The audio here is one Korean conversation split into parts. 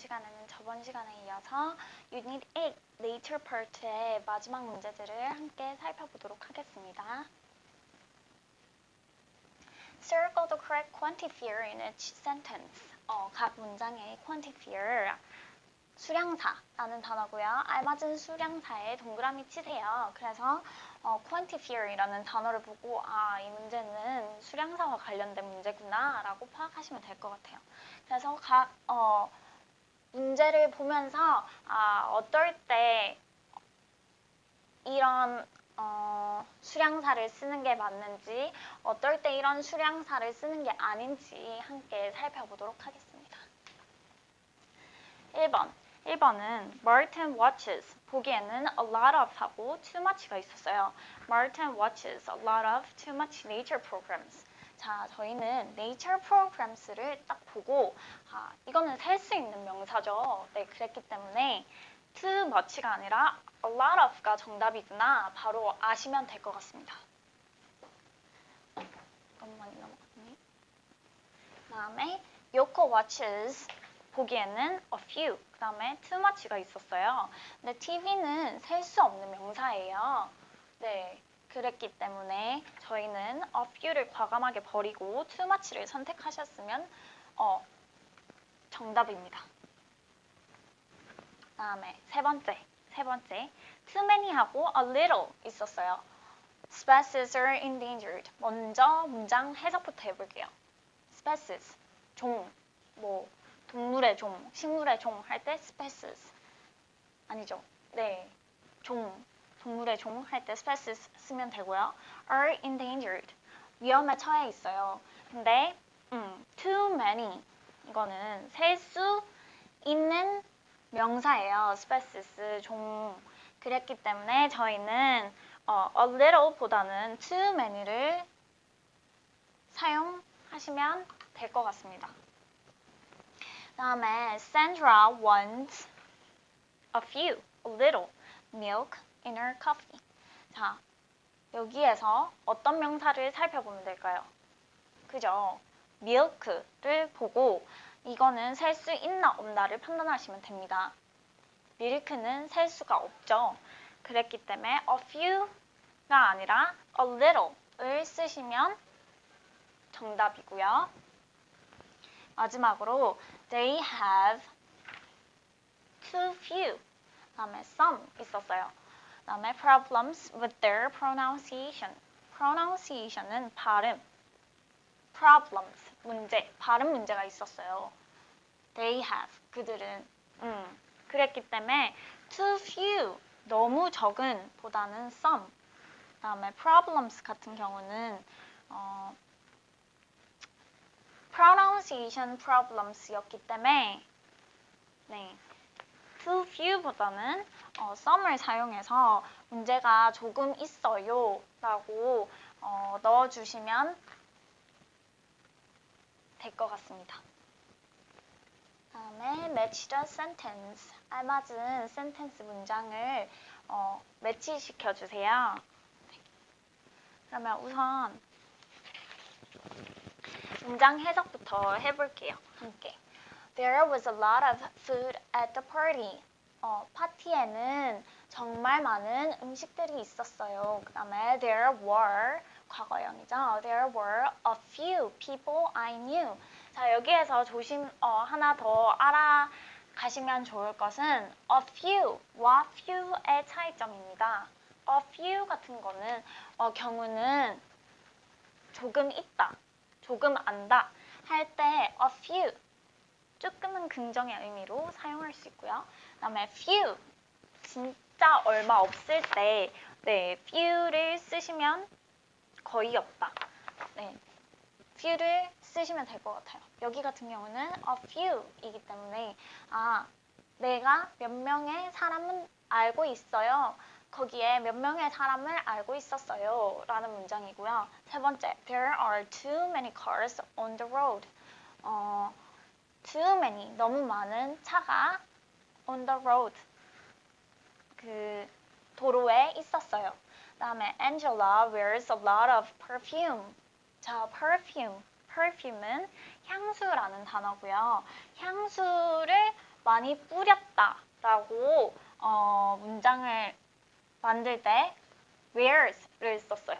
시간에는 저번 시간에 이어서 Unit 8 Nature Part의 마지막 문제들을 함께 살펴보도록 하겠습니다. Circle the correct quantifier in each sentence. 어, 각 문장의 quantifier, 수량사라는 단어고요. 알맞은 수량사에 동그라미 치세요. 그래서 어, quantifier이라는 단어를 보고 아, 이 문제는 수량사와 관련된 문제구나 라고 파악하시면 될 것 같아요. 그래서 각 어, 문제를 보면서 아, 어떨 때 이런 어, 수량사를 쓰는 게 맞는지 어떨 때 이런 수량사를 쓰는 게 아닌지 함께 살펴보도록 하겠습니다. 1번 1번은 Martin watches 보기에는 a lot of 하고 too much가 있었어요. Martin watches a lot of too much nature programs. 자, 저희는 nature programs를 딱 보고 아, 이거는 셀 수 있는 명사죠. 네, 그랬기 때문에 too much가 아니라 a lot of가 정답이구나 바로 아시면 될 것 같습니다. 너무 많이 넘어갔네. 다음에 Yoko watches 보기에는 a few, 그 다음에 too much가 있었어요. 근데 TV는 셀 수 없는 명사예요. 네, 그랬기 때문에 저희는 a few를 과감하게 버리고 much를 선택하셨으면 어, 정답입니다. 다음에 세 번째, 세 번째, too many하고 a little 있었어요. Species are endangered. 먼저 문장 해석부터 해볼게요. Species, 종, 뭐 동물의 종, 식물의 종 할 때 species 아니죠? 네, 종, 동물의 종 할 때 species 쓰면 되고요. are endangered 위험에 처해 있어요. 근데 음, too many 이거는 셀 수 있는 명사예요. species 종 그랬기 때문에 저희는 어, a little보다는 too many를 사용하시면 될 것 같습니다. 다음에 Sandra wants a few, a little milk in her coffee. 자, 여기에서 어떤 명사를 살펴보면 될까요? 그죠? milk를 보고 이거는 셀 수 있나 없나를 판단하시면 됩니다. 밀크는 셀 수가 없죠. 그랬기 때문에 a few가 아니라 a little을 쓰시면 정답이고요. 마지막으로 they have too few. 다음에 some 있었어요. 다음에 problems with their pronunciation. pronunciation은 발음. problems 문제, 발음 문제가 있었어요. they have 그들은 음, 그랬기 때문에 too few 너무 적은 보다는 some. 다음에 problems 같은 경우는 어, pronunciation problems였기 때문에 네, too few보다는 어, some을 사용해서 문제가 조금 있어요 라고 어, 넣어주시면 될 것 같습니다. 다음에 match the sentence 알맞은 sentence 문장을 어, 매치시켜 주세요. 그러면 우선 문장 해석부터 해볼게요. 함께. There was a lot of food at the party. 어, 파티에는 정말 많은 음식들이 있었어요. 그 다음에 there were 과거형이죠. There were a few people I knew. 자 여기에서 조심 어, 하나 더 알아가시면 좋을 것은 a few와 few의 차이점입니다. a few 같은 거는 어, 경우는 조금 있다, 조금 안다 할 때 a few 조금은 긍정의 의미로 사용할 수 있고요. 그다음에 few 진짜 얼마 없을 때 네, few를 쓰시면 거의 없다. 네, few를 쓰시면 될 것 같아요. 여기 같은 경우는 a few이기 때문에 아 내가 몇 명의 사람은 알고 있어요. 거기에 몇 명의 사람을 알고 있었어요. 라는 문장이고요. 세 번째, there are too many cars on the road. 어, too many, 너무 많은 차가 on the road. 그 도로에 있었어요. 다음에 Angela wears a lot of perfume. 자, perfume. perfume은 향수라는 단어고요. 향수를 많이 뿌렸다라고 어, 문장을 만들 때 wears를 썼어요.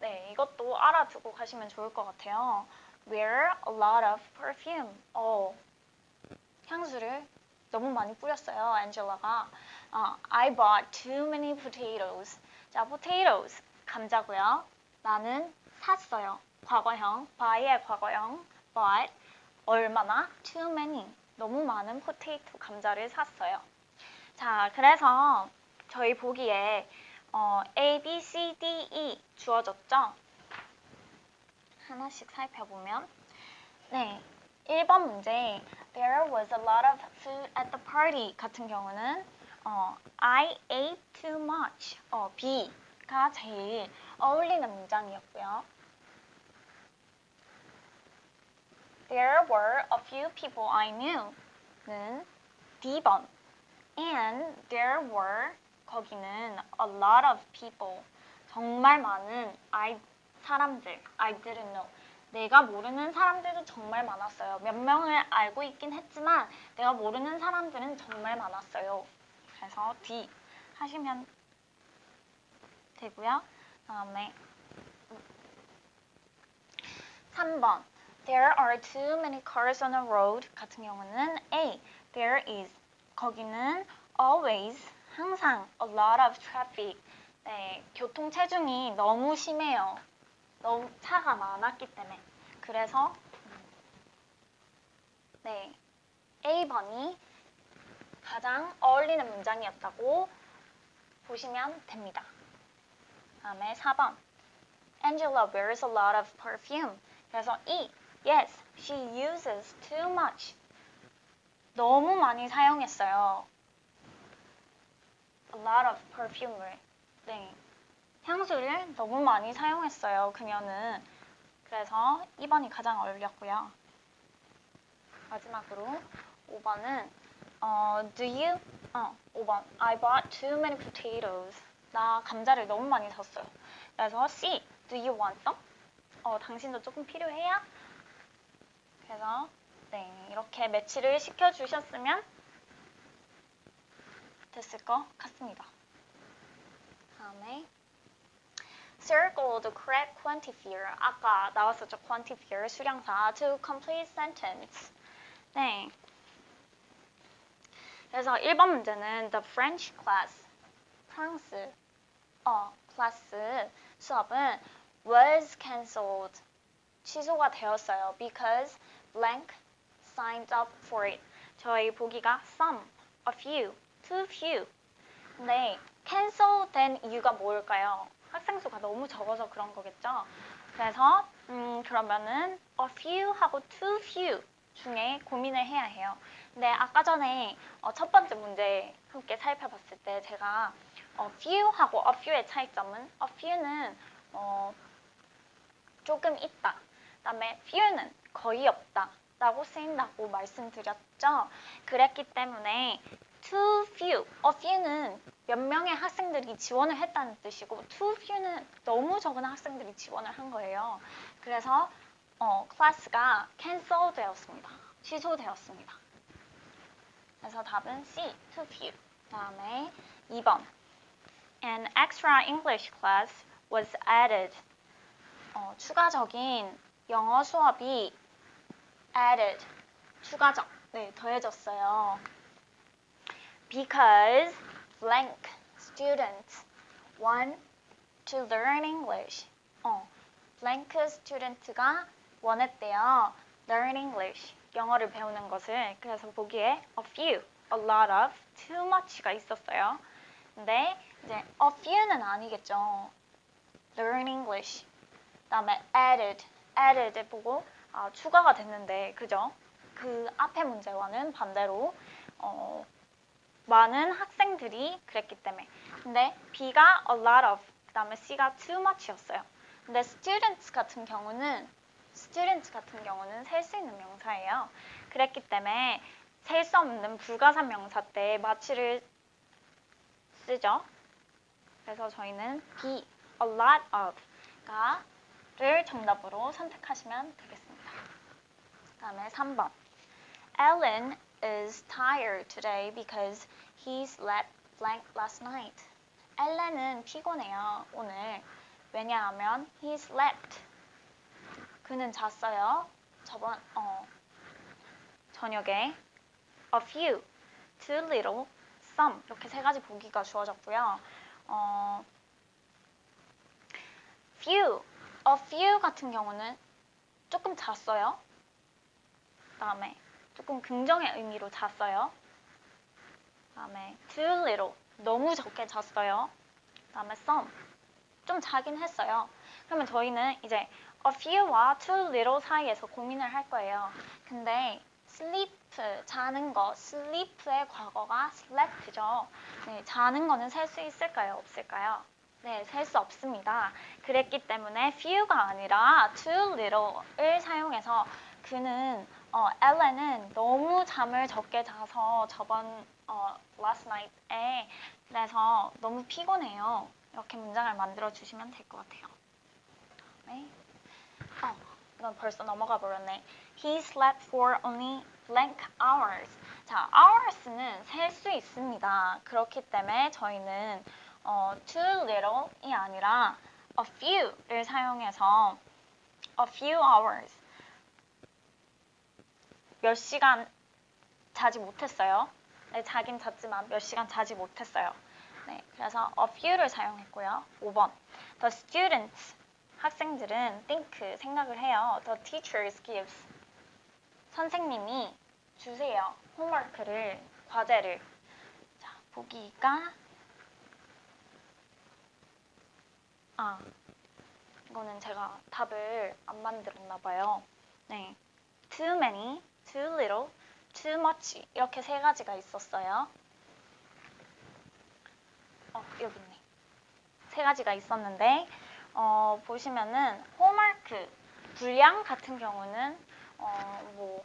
네, 이것도 알아두고 가시면 좋을 것 같아요. Wear a lot of perfume. 어, 향수를 너무 많이 뿌렸어요, 앤젤라가. 어, I bought too many potatoes. 자, potatoes, 감자고요. 나는 샀어요. 과거형, buy의 과거형, bought. 얼마나? too many. 너무 많은 포테이토 감자를 샀어요. 자, 그래서 저희 보기에 어, A, B, C, D, E 주어졌죠? 하나씩 살펴보면 네, 1번 문제 There was a lot of food at the party 같은 경우는 어, I ate too much 어, B가 제일 어울리는 문장이었고요. There were a few people I knew는 D번 And there were 거기는 a lot of people 정말 많은 I 사람들 I didn't know 내가 모르는 사람들도 정말 많았어요. 몇 명을 알고 있긴 했지만 내가 모르는 사람들은 정말 많았어요. 그래서 D 하시면 되고요. 다음에 3번 There are too many cars on the road 같은 경우는 A There is 거기는 always 항상 a lot of traffic 네, 교통 체중이 너무 심해요. 너무 차가 많았기 때문에 그래서 네 A번이 가장 어울리는 문장이었다고 보시면 됩니다. 다음에 4번 Angela wears a lot of perfume. 그래서 E Yes, she uses too much. 너무 많이 사용했어요. A lot of perfume을. 네. 향수를 너무 많이 사용했어요. 그녀는. 그래서 2번이 가장 어울렸고요. 마지막으로 5번은 어, do you? 어, 5번. I bought too many potatoes. 나 감자를 너무 많이 샀어요. 그래서 C. Do you want some? 어, 당신도 조금 필요해요? 그래서 네, 이렇게 매치를 시켜 주셨으면 됐을 것 같습니다. 다음에 circle the correct quantifier. 아까 나왔었죠. quantifier 수량사 to complete sentence. 네. 그래서 1번 문제는 the French class 프랑스 어 클래스 수업은 was cancelled 취소가 되었어요 because blank signed up for it. 저희 보기가 some, a few, too few. 네, cancel 된 이유가 뭘까요? 학생 수가 너무 적어서 그런 거겠죠. 그래서 음, 그러면은 a few 하고 too few 중에 고민을 해야 해요. 근데 아까 전에 어, 첫 번째 문제 함께 살펴봤을 때 제가 어, few하고 a few의 차이점은 a few는 어, 조금 있다. 그다음에 few는 거의 없다. 라고 쓰인다고 말씀드렸죠. 그랬기 때문에 too few, a few는 몇 명의 학생들이 지원을 했다는 뜻이고 too few는 너무 적은 학생들이 지원을 한 거예요. 그래서 어, 클래스가 cancel 되었습니다. 취소되었습니다. 그래서 답은 C, too few. 다음에 2번. An extra English class was added. 어, 추가적인 영어 수업이 added. 추가적. 네, 더해졌어요. Because blank students want to learn English. 어, blank student가 원했대요. learn English. 영어를 배우는 것을. 그래서 보기에 a few, a lot of, too much가 있었어요. 근데 이제 a few는 아니겠죠. learn English. 그다음에 added, added 보고 아, 추가가 됐는데 그죠? 그 앞에 문제와는 반대로 어, 많은 학생들이 그랬기 때문에 근데 B가 a lot of 그다음에 C가 too much였어요. 근데 students 같은 경우는 students 같은 경우는 셀 수 있는 명사예요. 그랬기 때문에 셀 수 없는 불가산 명사 때 마치를 쓰죠. 그래서 저희는 B, a lot of가 를 정답으로 선택하시면 되겠습니다. 다음에 3번. Ellen is tired today because he slept blank last night. 엘렌은 피곤해요, 오늘. 왜냐하면 he slept. 그는 잤어요. 저번, 어, 저녁에. a few, too little, some. 이렇게 세 가지 보기가 주어졌고요. 어, few, a few 같은 경우는 조금 잤어요. 그다음에 조금 긍정의 의미로 잤어요. 그다음에 too little, 너무 적게 잤어요. 그다음에 some, 좀 자긴 했어요. 그러면 저희는 이제 a few와 too little 사이에서 고민을 할 거예요. 근데 sleep, 자는 거, sleep의 과거가 slept죠. 네, 자는 거는 셀 수 있을까요? 없을까요? 네, 셀 수 없습니다. 그랬기 때문에 few가 아니라 too little을 사용해서 그는 어, 엘렌은 너무 잠을 적게 자서 저번 어, last night에 그래서 너무 피곤해요. 이렇게 문장을 만들어 주시면 될 것 같아요. 네. 어, 이건 벌써 넘어가 버렸네. He slept for only blank hours. 자, hours는 셀 수 있습니다. 그렇기 때문에 저희는 어, too little이 아니라 a few를 사용해서 a few hours 몇 시간 자지 못했어요. 네, 자긴 잤지만 몇 시간 자지 못했어요. 네, 그래서 a few를 사용했고요. 5번. The students 학생들은 think 생각을 해요. The teachers gives 선생님이 주세요. 홈워크를 과제를 자 보기가 아 이거는 제가 답을 안 만들었나 봐요. 네, too many, too little, too much 이렇게 세 가지가 있었어요. 어 여기 있네. 세 가지가 있었는데 어, 보시면은 홈마크 분량 같은 경우는 어, 뭐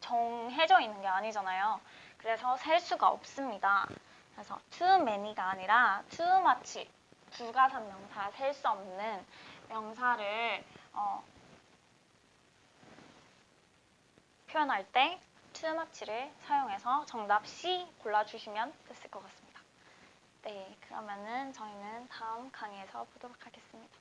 정해져 있는 게 아니잖아요. 그래서 셀 수가 없습니다. 그래서 too many가 아니라 too much 불가산 명사 셀 수 없는 명사를 어, 표현할 때 much를 사용해서 정답 C 골라주시면 됐을 것 같습니다. 네, 그러면은 저희는 다음 강의에서 보도록 하겠습니다.